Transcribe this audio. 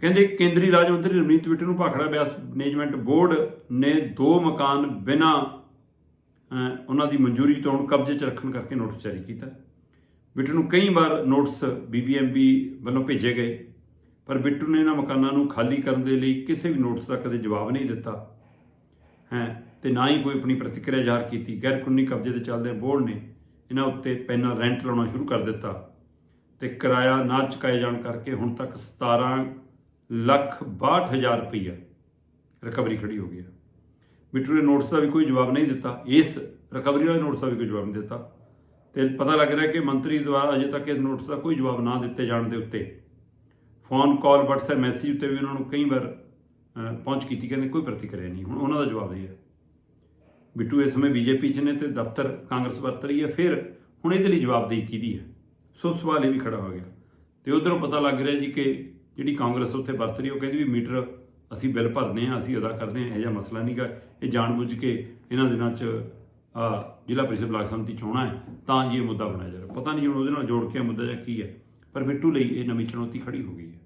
ਕਹਿੰਦੇ ਕੇਂਦਰੀ ਰਾਜ ਮੰਤਰੀ ਰਵਨੀਤ ਬਿੱਟੂ ਨੂੰ ਭਾਖੜਾ ਬਿਆਸ ਮੈਨੇਜਮੈਂਟ ਬੋਰਡ ਨੇ ਦੋ ਮਕਾਨ ਬਿਨਾਂ ਉਹਨਾਂ ਦੀ ਮਨਜ਼ੂਰੀ ਤੋਂ ਹੁਣ ਕਬਜ਼ੇ 'ਚ ਰੱਖਣ ਕਰਕੇ ਨੋਟਿਸ ਜਾਰੀ ਕੀਤਾ। ਬਿੱਟੂ ਨੂੰ ਕਈ ਵਾਰ ਨੋਟਿਸ ਬੀਬੀਐਮਬੀ ਵੱਲੋਂ ਭੇਜੇ ਗਏ, ਪਰ ਬਿੱਟੂ ਨੇ ਇਹਨਾਂ ਮਕਾਨਾਂ ਨੂੰ ਖਾਲੀ ਕਰਨ ਦੇ ਲਈ ਕਿਸੇ ਵੀ ਨੋਟਿਸ ਦਾ ਕਦੇ ਜਵਾਬ ਨਹੀਂ ਦਿੱਤਾ। ਹੈ, ਤੇ ਨਾ ਹੀ ਕੋਈ ਆਪਣੀ ਪ੍ਰਤੀਕਿਰਿਆ ਜ਼ਾਹਰ ਕੀਤੀ। ਗੈਰ ਕਾਨੂੰਨੀ ਕਬਜ਼ੇ ਦੇ ਚੱਲਦੇ ਬੋਰਡ ਨੇ ਇਹਨਾਂ ਉੱਤੇ ਪਹਿਲਾਂ ਰੈਂਟ ਲਾਉਣਾ ਸ਼ੁਰੂ ਕਰ ਦਿੱਤਾ ਤੇ ਕਿਰਾਇਆ ਨਾ ਚੁਕਾਏ ਜਾਣ ਕਰਕੇ ਹੁਣ ਤੱਕ 17 ਲੱਖ 62000 ਰੁਪਈਆ ਰਿਕਵਰੀ ਖੜੀ ਹੋ ਗਈ ਹੈ। ਬਿੱਟੂ ਨੇ ਨੋਟਿਸ ਦਾ ਵੀ ਕੋਈ ਜਵਾਬ ਨਹੀਂ ਦਿੱਤਾ। ਇਸ ਰਿਕਵਰੀ ਵਾਲੇ ਨੋਟਿਸ ਦਾ ਵੀ ਕੋਈ ਜਵਾਬ ਨਹੀਂ ਦਿੱਤਾ। ਤੇ ਪਤਾ ਲੱਗ ਰਿਹਾ ਕਿ ਮੰਤਰੀ ਦੁਆਰਾ ਅਜੇ ਤੱਕ ਇਸ ਨੋਟਿਸ ਦਾ ਕੋਈ ਜਵਾਬ ਨਾ ਦਿੱਤੇ ਜਾਣ ਦੇ ਉੱਤੇ ਫੋਨ ਕਾਲ WhatsApp ਮੈਸੇਜ ਉੱਤੇ ਵੀ ਉਹਨਾਂ ਨੂੰ ਕਈ ਵਾਰ ਪਹੁੰਚ ਕੀਤੀ ਕਹਿੰਦੇ ਕੋਈ ਪ੍ਰਤੀਕਿਰਿਆ ਨਹੀਂ। ਹੁਣ ਉਹਨਾਂ ਦਾ ਜਵਾਬ ਇਹ ਹੈ। ਬਿੱਟੂ ਇਸ ਸਮੇਂ ਬੀਜੇਪੀ 'ਚ ਨੇ ਤੇ ਦਫ਼ਤਰ ਕਾਂਗਰਸ ਵਰਤ ਰਹੀ ਹੈ। ਫਿਰ ਹੁਣ ਇਹਦੇ ਲਈ ਜਵਾਬਦੇਹੀ ਕਿਹਦੀ ਹੈ? ਸੋ ਸਵਾਲ ਇਹ ਵੀ ਖੜਾ ਹੋ ਗਿਆ। ਤੇ ਉਧਰੋਂ ਪਤਾ ਲੱਗ ਰਿਹਾ ਜੀ ਕਿ ਜਿਹੜੀ ਕਾਂਗਰਸ ਉੱਥੇ ਵਰਤ ਰਹੀ ਉਹ ਕਹਿੰਦੀ ਵੀ ਮੀਟਰ ਅਸੀਂ ਬਿੱਲ ਭਰਦੇ ਹਾਂ, ਅਸੀਂ ਅਦਾ ਕਰਦੇ ਹਾਂ, ਇਹ ਜਿਹਾ ਮਸਲਾ ਨਹੀਂਗਾ ਇਹ ਜਾਣਬੁੱਝ ਕੇ ਇਹਨਾਂ ਦਿਨਾਂ 'ਚ ਜ਼ਿਲ੍ਹਾ ਪ੍ਰੀਸ਼ਦ ਬਲਾਕ ਸੰਮਤੀ ਚੋਣਾਂ ਹੈ, ਤਾਂ ਜੀ ਇਹ ਮੁੱਦਾ ਬਣਾਇਆ ਜਾ ਰਿਹਾ। ਪਤਾ ਨਹੀਂ ਹੁਣ ਉਹਦੇ ਨਾਲ ਜੋੜ ਕੇ ਇਹ ਮੁੱਦਾ ਜਾਂ ਕੀ ਹੈ, ਪਰ ਬਿੱਟੂ ਲਈ ਇਹ ਨਵੀਂ ਚੁਣੌਤੀ ਖੜੀ ਹੋ ਗਈ ਹੈ।